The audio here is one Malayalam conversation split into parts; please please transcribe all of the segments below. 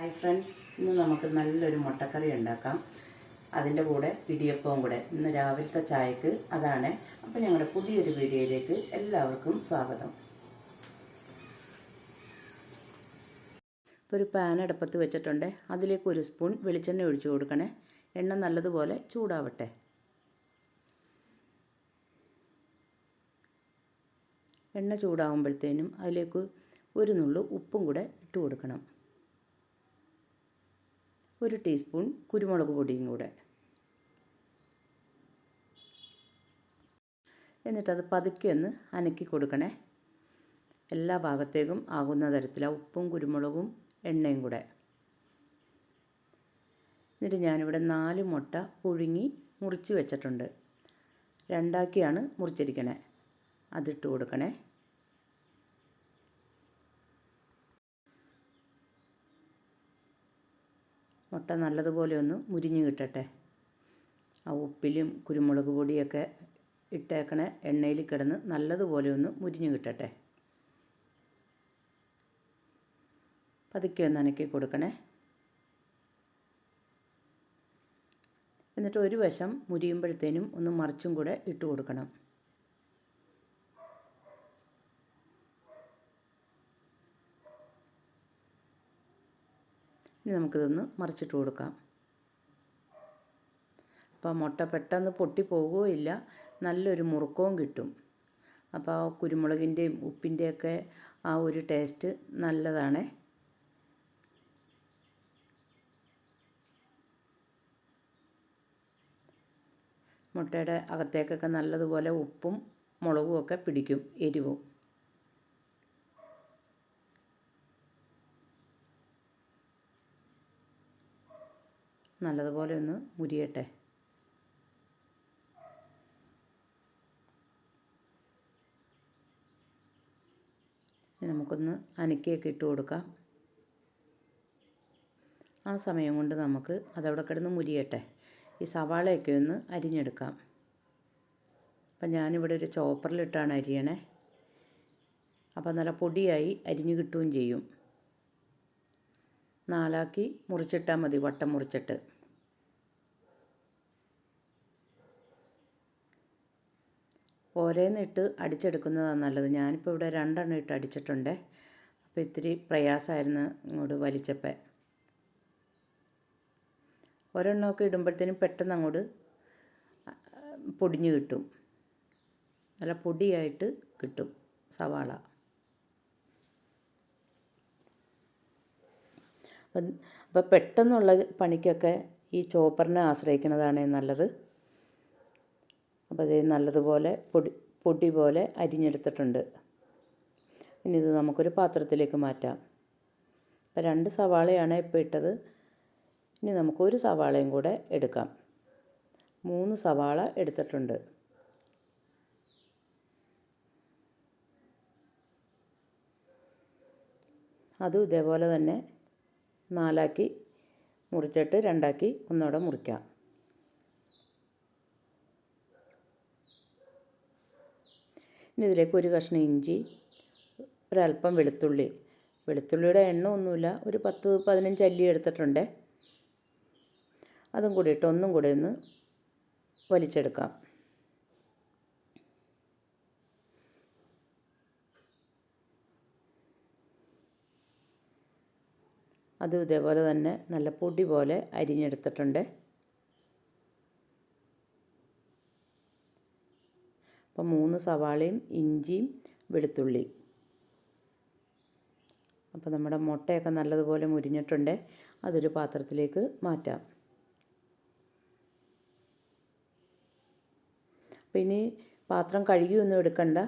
ഹായ് ഫ്രണ്ട്സ് ഇന്ന് നമുക്ക് നല്ലൊരു മുട്ടക്കറി ഉണ്ടാക്കാം. അതിന്റെ കൂടെ ഇടിയപ്പവും കൂടെ. ഇന്ന് രാവിലത്തെ ചായക്ക് അതാണ്. അപ്പം ഞങ്ങളുടെ പുതിയൊരു വീഡിയോയിലേക്ക് എല്ലാവർക്കും സ്വാഗതം. ഒരു പാൻ അടുപ്പത്ത് വെച്ചിട്ടുണ്ട്. അതിലേക്ക് ഒരു സ്പൂൺ വെളിച്ചെണ്ണ ഒഴിച്ചു കൊടുക്കണേ. എണ്ണ നല്ലതുപോലെ ചൂടാവട്ടെ. എണ്ണ ചൂടാവുമ്പോഴത്തേനും അതിലേക്ക് ഒരു നുള്ളു ഉപ്പും കൂടെ ഇട്ട് കൊടുക്കണം. ഒരു ടീസ്പൂൺ കുരുമുളക് പൊടിയും കൂടെ. എന്നിട്ടത് പതുക്കെ ഒന്ന് അനക്കി കൊടുക്കണേ. എല്ലാ ഭാഗത്തേക്കും ആകുന്ന തരത്തിലാണ് ഉപ്പും കുരുമുളകും എണ്ണയും കൂടെ. എന്നിട്ട് ഞാനിവിടെ നാല് മുട്ട പുഴുങ്ങി മുറിച്ച് വെച്ചിട്ടുണ്ട്. രണ്ടാക്കിയാണ് മുറിച്ചിരിക്കണേ അതിട്ട് കൊടുക്കണേ. മുട്ട നല്ലതുപോലെ ഒന്ന് മുരിഞ്ഞ് കിട്ടട്ടെ. ആ ഉപ്പിലും കുരുമുളക് പൊടിയൊക്കെ ഇട്ടേക്കണ എണ്ണയിൽ കിടന്ന് നല്ലതുപോലെ ഒന്ന് മുരിഞ്ഞ് കിട്ടട്ടെ. പതുക്കെ ഒന്ന് അനക്കി കൊടുക്കണേ. എന്നിട്ട് ഒരു വശം മുരിയുമ്പോഴത്തേനും ഒന്ന് മറിച്ചും കൂടെ ഇട്ട് കൊടുക്കണം. ഇനി നമുക്കിതൊന്ന് മറിച്ചിട്ട് കൊടുക്കാം. അപ്പോൾ മുട്ട പെട്ടെന്ന് പൊട്ടി പോകുകയില്ല. നല്ലൊരു മുറുക്കവും കിട്ടും. അപ്പോൾ ആ കുരുമുളകിന്റെയും ഉപ്പിന്റെയൊക്കെ ആ ഒരു ടേസ്റ്റ് നല്ലതാണേ. മുട്ടയുടെ അകത്തേക്കൊക്കെ നല്ലതുപോലെ ഉപ്പും മുളകും ഒക്കെ പിടിക്കും എരിവും. നല്ലതുപോലെ ഒന്ന് മുരിയട്ടെ. നമുക്കൊന്ന് അനക്കിയൊക്കെ ഇട്ട് കൊടുക്കാം. ആ സമയം കൊണ്ട് നമുക്ക് അതവിടെ കിടന്ന് മുരിയട്ടെ. ഈ സവാളയൊക്കെ ഒന്ന് അരിഞ്ഞെടുക്കാം. അപ്പം ഞാനിവിടെ ഒരു ചോപ്പറിലിട്ടാണ് അരിയണേ. അപ്പം നല്ല പൊടിയായി അരിഞ്ഞു കിട്ടുകയും ചെയ്യും. നാലാക്കി മുറിച്ചിട്ടാൽ മതി വട്ടം മുറിച്ചിട്ട്. ഓരോന്നിട്ട് അടിച്ചെടുക്കുന്നതാണ് നല്ലത്. ഞാനിപ്പോൾ ഇവിടെ രണ്ടെണ്ണം ഇട്ട് അടിച്ചിട്ടുണ്ട്. അപ്പോൾ ഇത്തിരി പ്രയാസമായിരുന്നു ഇങ്ങോട്ട് വലിച്ചപ്പോൾ ഒരെണ്ണമൊക്കെ ഇടുമ്പോഴത്തേനും പെട്ടെന്ന് അങ്ങോട്ട് പൊടിഞ്ഞ് കിട്ടും. നല്ല പൊടിയായിട്ട് കിട്ടും സവാള. അപ്പം അപ്പം പെട്ടെന്നുള്ള പണിക്കൊക്കെ ഈ ചോപ്പറിനെ ആശ്രയിക്കുന്നതാണ് നല്ലത്. അപ്പോൾ ഇത് നല്ലതുപോലെ പൊടി പൊടി പോലെ അരിഞ്ഞെടുത്തിട്ടുണ്ട്. ഇനി ഇത് നമുക്കൊരു പാത്രത്തിലേക്ക് മാറ്റാം. അപ്പോൾ രണ്ട് സവാളയാണ് ഇപ്പോൾ ഇട്ടത്. ഇനി നമുക്കൊരു സവാളയും കൂടെ എടുക്കാം. മൂന്ന് സവാള എടുത്തിട്ടുണ്ട്. അതും ഇതേപോലെ തന്നെ നാലാക്കി മുറിച്ചിട്ട് രണ്ടാക്കി ഒന്നുകൂടെ മുറിക്കാം. ഇതിലേക്ക് ഒരു കഷ്ണം ഇഞ്ചി ഒരല്പം വെളുത്തുള്ളി. വെളുത്തുള്ളിയുടെ എണ്ണ ഒന്നുമില്ല ഒരു പത്ത് പതിനഞ്ച് അല്ലി എടുത്തിട്ടുണ്ട്. അതും കൂടി ഇട്ട് ഒന്നും കൂടി ഒന്ന് വലിച്ചെടുക്കാം. അതും ഇതേപോലെ തന്നെ നല്ല പൊടി പോലെ അരിഞ്ഞെടുത്തിട്ടുണ്ട്. അപ്പം മൂന്ന് സവാളയും ഇഞ്ചിയും വെളുത്തുള്ളി അപ്പോൾ നമ്മുടെ മുട്ടയൊക്കെ നല്ലതുപോലെ മുരിഞ്ഞിട്ടുണ്ട്. അതൊരു പാത്രത്തിലേക്ക് മാറ്റാം. പിന്നെ പാത്രം കഴുകിയൊന്നും എടുക്കണ്ട.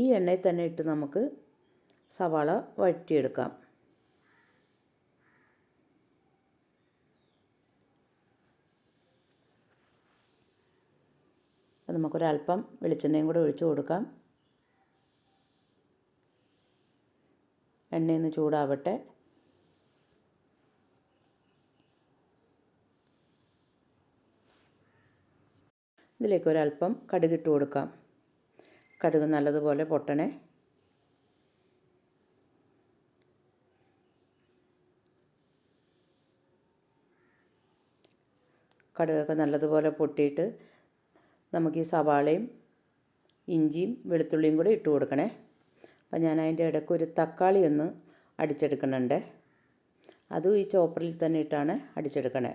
ഈ എണ്ണയിൽ തന്നെ ഇട്ട് നമുക്ക് സവാള വഴറ്റിയെടുക്കാം. അപ്പോൾ നമുക്കൊരല്പം വെളിച്ചെണ്ണയും കൂടെ ഒഴിച്ചു കൊടുക്കാം. എണ്ണയൊന്ന് ചൂടാവട്ടെ. ഇതിലേക്ക് ഒരല്പം കടുകിട്ട് കൊടുക്കാം. കടുക് നല്ലതുപോലെ പൊട്ടണേ. കടുകൊക്കെ നല്ലതുപോലെ പൊട്ടിയിട്ട് നമുക്ക് ഈ സവാളയും ഇഞ്ചിയും വെളുത്തുള്ളിയും കൂടി ഇട്ട് കൊടുക്കണേ. അപ്പം ഞാൻ അതിന്റെ ഇടയ്ക്ക് ഒരു തക്കാളി ഒന്ന് അടിച്ചെടുക്കുന്നുണ്ട്. അതും ഈ ചോപ്പറിൽ തന്നെ ഇട്ടാണ് അടിച്ചെടുക്കണേ.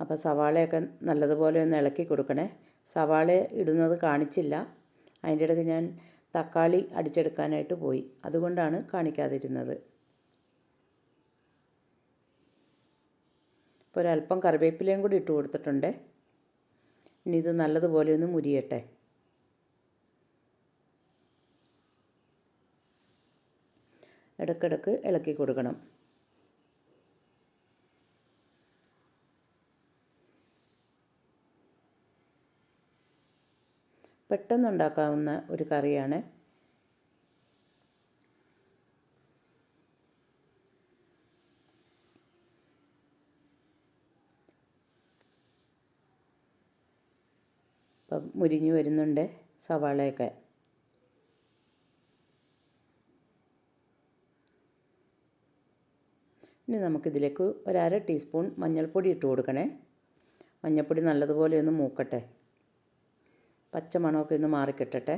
അപ്പോൾ സവാളയൊക്കെ നല്ലതുപോലെ ഒന്ന് ഇളക്കി കൊടുക്കണേ. സവാള ഇടുന്നത് കാണിച്ചില്ല. അതിന്റെ ഇടയ്ക്ക് ഞാൻ തക്കാളി അടിച്ചെടുക്കാനായിട്ട് പോയി. അതുകൊണ്ടാണ് കാണിക്കാതിരുന്നത്. ഇപ്പോൾ ഒരല്പം കറിവേപ്പിലയും കൂടി ഇട്ട് കൊടുത്തിട്ടുണ്ട്. ഇനി ഇത് നല്ലതുപോലെ ഒന്ന് മുരിയട്ടെ. ഇടക്കിടക്ക് ഇളക്കി കൊടുക്കണം. പെട്ടെന്നുണ്ടാക്കാവുന്ന ഒരു കറിയാണ് ഇപ്പം മുരിഞ്ഞു വരുന്നുണ്ട് സവാളയൊക്കെ. ഇനി നമുക്കിതിലേക്ക് ഒരര ടീസ്പൂൺ മഞ്ഞൾപ്പൊടി ഇട്ട് കൊടുക്കണേ. മഞ്ഞൾപ്പൊടി നല്ലതുപോലെ ഒന്ന് മൂക്കട്ടെ. പച്ചമണമൊക്കെ ഒന്ന് മാറിക്കിട്ടട്ടെ.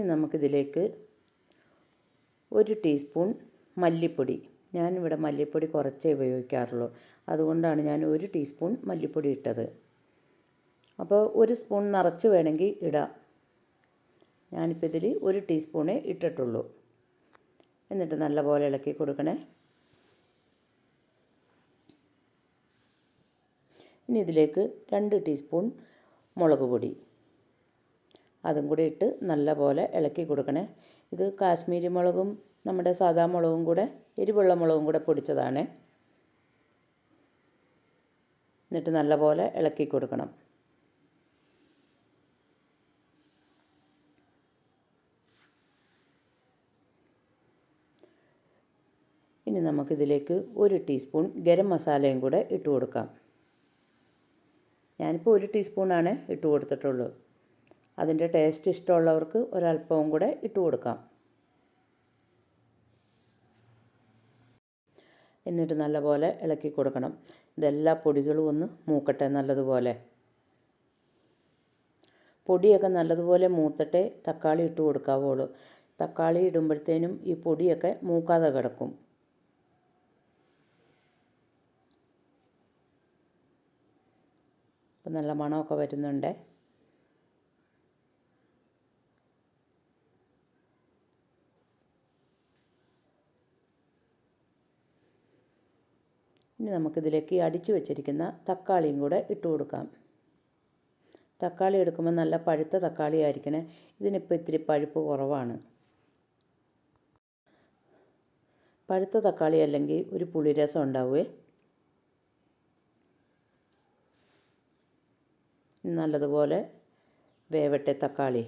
ഇനി നമുക്കിതിലേക്ക് ഒരു ടീസ്പൂൺ മല്ലിപ്പൊടി. ഞാനിവിടെ മല്ലിപ്പൊടി കുറച്ചേ ഉപയോഗിക്കാറുള്ളൂ. അതുകൊണ്ടാണ് ഞാൻ ഒരു ടീസ്പൂൺ മല്ലിപ്പൊടി ഇട്ടത്. അപ്പോൾ ഒരു സ്പൂൺ നിറച്ച് വേണമെങ്കിൽ ഇടാം. ഞാനിപ്പോൾ ഇതിൽ ഒരു ടീസ്പൂണേ ഇട്ടിട്ടുള്ളൂ. എന്നിട്ട് നല്ലപോലെ ഇളക്കി കൊടുക്കണേ. ഇനി ഇതിലേക്ക് രണ്ട് ടീസ്പൂൺ മുളക് പൊടി. അതും കൂടി ഇട്ട് നല്ലപോലെ ഇളക്കി കൊടുക്കണേ. ഇത് കാശ്മീരി മുളകും നമ്മുടെ സാദാ മുളകും കൂടെ എരിവുള്ള മുളകും കൂടെ പൊടിച്ചതാണ്. എന്നിട്ട് നല്ലപോലെ ഇളക്കി കൊടുക്കണം. ഇനി നമുക്കിതിലേക്ക് ഒരു ടീസ്പൂൺ ഗരം മസാലയും കൂടെ ഇട്ട് കൊടുക്കാം. ഞാനിപ്പോൾ ഒരു ടീസ്പൂണാണ് ഇട്ട് കൊടുത്തിട്ടുള്ളൂ അതിന്റെ ടേസ്റ്റ് ഇഷ്ടമുള്ളവർക്ക് ഒരല്പവും കൂടെ ഇട്ട് കൊടുക്കാം. എന്നിട്ട് നല്ലപോലെ ഇളക്കി കൊടുക്കണം. ഇതെല്ലാ പൊടികളും ഒന്ന് മൂക്കട്ടെ നല്ലതുപോലെ. പൊടിയൊക്കെ നല്ലതുപോലെ മൂത്തട്ടെ തക്കാളി ഇട്ട് കൊടുക്കാവുള്ളൂ. തക്കാളി ഇടുമ്പോഴത്തേനും ഈ പൊടിയൊക്കെ മൂക്കാതെ കിടക്കും. അപ്പം നല്ല മണമൊക്കെ വരുന്നുണ്ട്. ഇനി നമുക്കിതിലേക്ക് അടിച്ചു വെച്ചിരിക്കുന്ന തക്കാളിയും കൂടെ ഇട്ട് കൊടുക്കാം. തക്കാളി എടുക്കുമ്പോൾ നല്ല പഴുത്ത തക്കാളി ആയിരിക്കണേ. ഇതിനിപ്പോൾ ഇത്തിരി പഴുപ്പ് കുറവാണ്. പഴുത്ത തക്കാളി അല്ലെങ്കിൽ ഒരു പുളിരസം ഉണ്ടാവുമേ നല്ലതുപോലെ വേവട്ടെ തക്കാളി.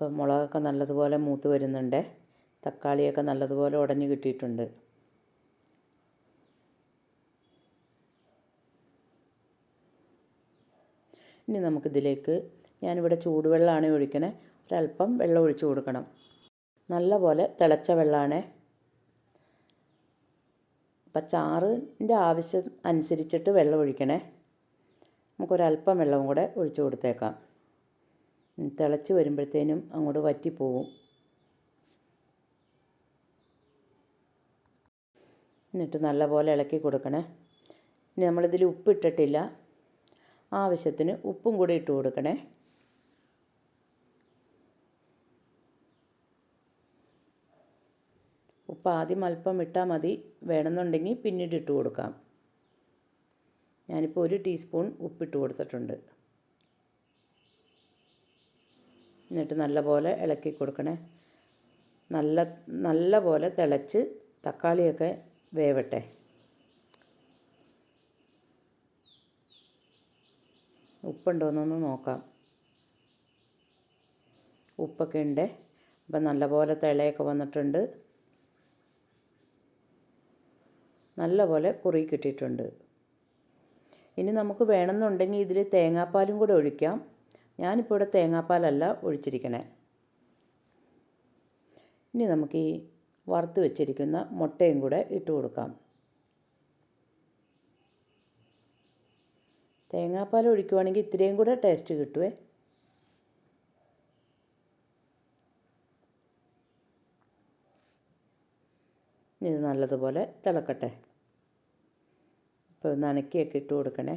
അപ്പോൾ മുളകൊക്കെ നല്ലതുപോലെ മൂത്ത് വരുന്നുണ്ട്. തക്കാളിയൊക്കെ നല്ലതുപോലെ ഉടഞ്ഞു കിട്ടിയിട്ടുണ്ട്. ഇനി നമുക്കിതിലേക്ക് ഞാനിവിടെ ചൂടുവെള്ളമാണ് ഒഴിക്കണേ. ഒരല്പം വെള്ളം ഒഴിച്ചു കൊടുക്കണം. നല്ല പോലെ തിളച്ച വെള്ളമാണ് അപ്പം ചാറിന്റെ ആവശ്യം അനുസരിച്ചിട്ട് വെള്ളം ഒഴിക്കണേ. നമുക്കൊരല്പം വെള്ളവും കൂടെ ഒഴിച്ചു കൊടുത്തേക്കാം. തിളച്ച് വരുമ്പോഴത്തേനും അങ്ങോട്ട് വറ്റിപ്പോവും. എന്നിട്ട് നല്ലപോലെ ഇളക്കി കൊടുക്കണേ. ഇനി നമ്മളിതിൽ ഉപ്പിട്ടിട്ടില്ല. ആവശ്യത്തിന് ഉപ്പും കൂടി ഇട്ട് കൊടുക്കണേ. ഉപ്പ് ആദ്യം അല്പം ഇട്ടാൽ മതി. വേണമെന്നുണ്ടെങ്കിൽ പിന്നീട് ഇട്ട് കൊടുക്കാം. ഞാനിപ്പോൾ ഒരു ടീസ്പൂൺ ഉപ്പിട്ട് കൊടുത്തിട്ടുണ്ട്. എന്നിട്ട് നല്ലപോലെ ഇളക്കി കൊടുക്കണേ. നല്ല നല്ല പോലെ തിളച്ച് തക്കാളിയൊക്കെ വേവട്ടെ. ഉപ്പുണ്ടോയെന്നൊന്ന് നോക്കാം. ഉപ്പൊക്കെ ഉണ്ട്. അപ്പം നല്ലപോലെ തിളയൊക്കെ വന്നിട്ടുണ്ട്. നല്ലപോലെ കുറി കിട്ടിയിട്ടുണ്ട്. ഇനി നമുക്ക് വേണമെന്നുണ്ടെങ്കിൽ ഇതിൽ തേങ്ങാപ്പാലും കൂടെ ഒഴിക്കാം. ഞാനിപ്പോൾ ഇവിടെ തേങ്ങാപ്പാലല്ല ഒഴിച്ചിരിക്കണേ. ഇനി നമുക്ക് ഈ വറുത്ത് വെച്ചിരിക്കുന്ന മുട്ടയും കൂടെ ഇട്ട് കൊടുക്കാം. തേങ്ങാപ്പാൽ ഒഴിക്കുവാണെങ്കിൽ ഇത്രയും കൂടെ ടേസ്റ്റ് കിട്ടുമേ ഇത് നല്ലതുപോലെ തിളക്കട്ടെ. ഇപ്പോൾ നനക്കിയൊക്കെ ഇട്ട് കൊടുക്കണേ.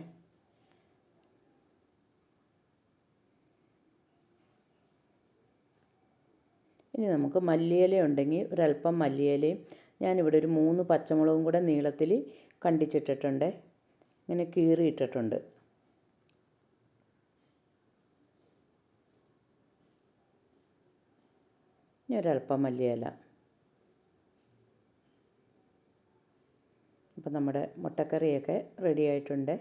ഇനി നമുക്ക് മല്ലിയില ഉണ്ടെങ്കിൽ ഒരല്പം മല്ലിയിലയും ഞാനിവിടെ ഒരു മൂന്ന് പച്ചമുളകും കൂടെ നീളത്തിൽ കണ്ടിച്ചിട്ടിട്ടുണ്ട്. ഇങ്ങനെ കീറിയിട്ടിട്ടുണ്ട്. ഇനി ഒരല്പം മല്ലിയില. അപ്പം നമ്മുടെ മുട്ടക്കറിയൊക്കെ റെഡി ആയിട്ടുണ്ട്.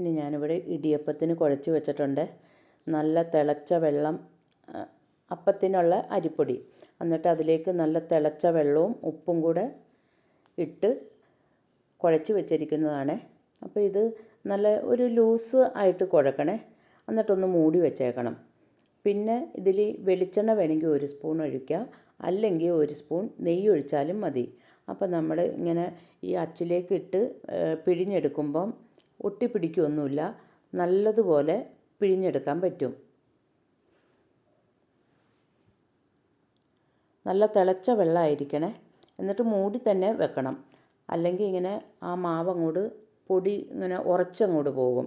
ഇനി ഞാനിവിടെ ഇടിയപ്പത്തിന് കുഴച്ച് വെച്ചിട്ടുണ്ട്. നല്ല തിളച്ച വെള്ളം അപ്പത്തിനുള്ള അരിപ്പൊടി. എന്നിട്ട് അതിലേക്ക് നല്ല തിളച്ച വെള്ളവും ഉപ്പും കൂടെ ഇട്ട് കുഴച്ച് വെച്ചിരിക്കുന്നതാണ്. അപ്പോൾ ഇത് നല്ല ഒരു ലൂസ് ആയിട്ട് കുഴക്കണേ. എന്നിട്ടൊന്ന് മൂടി വെച്ചേക്കണം. പിന്നെ ഇതിൽ വെളിച്ചെണ്ണ വേണമെങ്കിൽ ഒരു സ്പൂൺ ഒഴിക്കുക അല്ലെങ്കിൽ ഒരു സ്പൂൺ നെയ്യ് ഒഴിച്ചാലും മതി. അപ്പോൾ നമ്മൾ ഇങ്ങനെ ഈ അച്ചിലേക്ക് ഇട്ട് പിഴിഞ്ഞെടുക്കുമ്പം ഒട്ടിപ്പിടിക്കുകയൊന്നുമില്ല നല്ലതുപോലെ പിഴിഞ്ഞെടുക്കാൻ പറ്റും. നല്ല തിളച്ച വെള്ളമായിരിക്കണേ. എന്നിട്ട് മൂടി തന്നെ വെക്കണം. അല്ലെങ്കിൽ ഇങ്ങനെ ആ മാവ് അങ്ങോട്ട് പൊടി ഇങ്ങനെ ഉറച്ചങ്ങോട്ട് പോകും.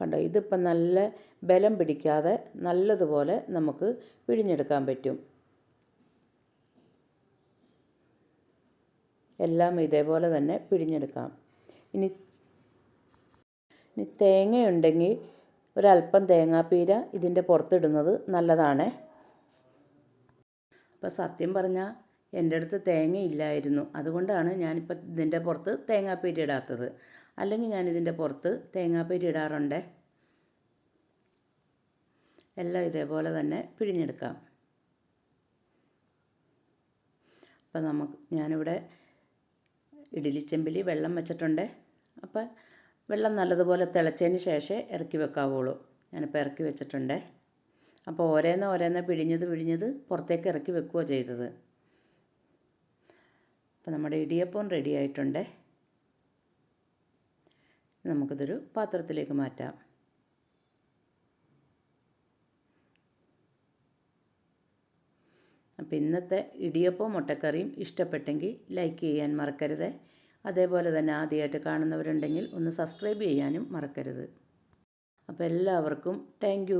കണ്ടോ? ഇതിപ്പം നല്ല ബലം പിടിക്കാതെ നല്ലതുപോലെ നമുക്ക് പിഴിഞ്ഞെടുക്കാൻ പറ്റും. എല്ലാം ഇതേപോലെ തന്നെ പിഴിഞ്ഞെടുക്കാം. ഇനി ഇനി തേങ്ങയുണ്ടെങ്കിൽ ഒരല്പം തേങ്ങാപ്പീര ഇതിന്റെ പുറത്തിടുന്നത് നല്ലതാണ്. അപ്പോൾ സത്യം പറഞ്ഞാൽ എന്റെ അടുത്ത് തേങ്ങ ഇല്ലായിരുന്നു. അതുകൊണ്ടാണ് ഞാനിപ്പോൾ ഇതിന്റെ പുറത്ത് തേങ്ങാപ്പീര ഇടാത്തത്. അല്ലെങ്കിൽ ഞാൻ ഇതിന്റെ പുറത്ത് തേങ്ങാപ്പീര ഇടാറുണ്ട്? എല്ലാം ഇതേപോലെ തന്നെ പിഴിഞ്ഞെടുക്കാം. അപ്പം നമുക്ക് ഞാനിവിടെ ഇഡ്ഡലിച്ചെമ്പിൽ വെള്ളം വെച്ചിട്ടുണ്ട്. അപ്പം വെള്ളം നല്ലതുപോലെ തിളച്ചതിന് ശേഷം ഇറക്കി വെക്കാവുള്ളൂ. ഞാനിപ്പോൾ ഇറക്കി വെച്ചിട്ടുണ്ട്. അപ്പോൾ ഓരോന്ന് ഓരോന്ന് പിഴിഞ്ഞത് പിഴിഞ്ഞത് പുറത്തേക്ക് ഇറക്കി വെക്കുകയോ ചെയ്തത്. അപ്പോൾ നമ്മുടെ ഇടിയപ്പം റെഡി ആയിട്ടുണ്ട്. നമുക്കിതൊരു പാത്രത്തിലേക്ക് മാറ്റാം. അപ്പോൾ ഇന്നത്തെ ഇടിയപ്പവും മുട്ടക്കറിയും ഇഷ്ടപ്പെട്ടെങ്കിൽ ലൈക്ക് ചെയ്യാൻ മറക്കരുത്. അതേപോലെ തന്നെ ആദ്യമായിട്ട് കാണുന്നവരുണ്ടെങ്കിൽ ഒന്ന് സബ്സ്ക്രൈബ് ചെയ്യാനും മറക്കരുത്. അപ്പോൾ എല്ലാവർക്കും താങ്ക്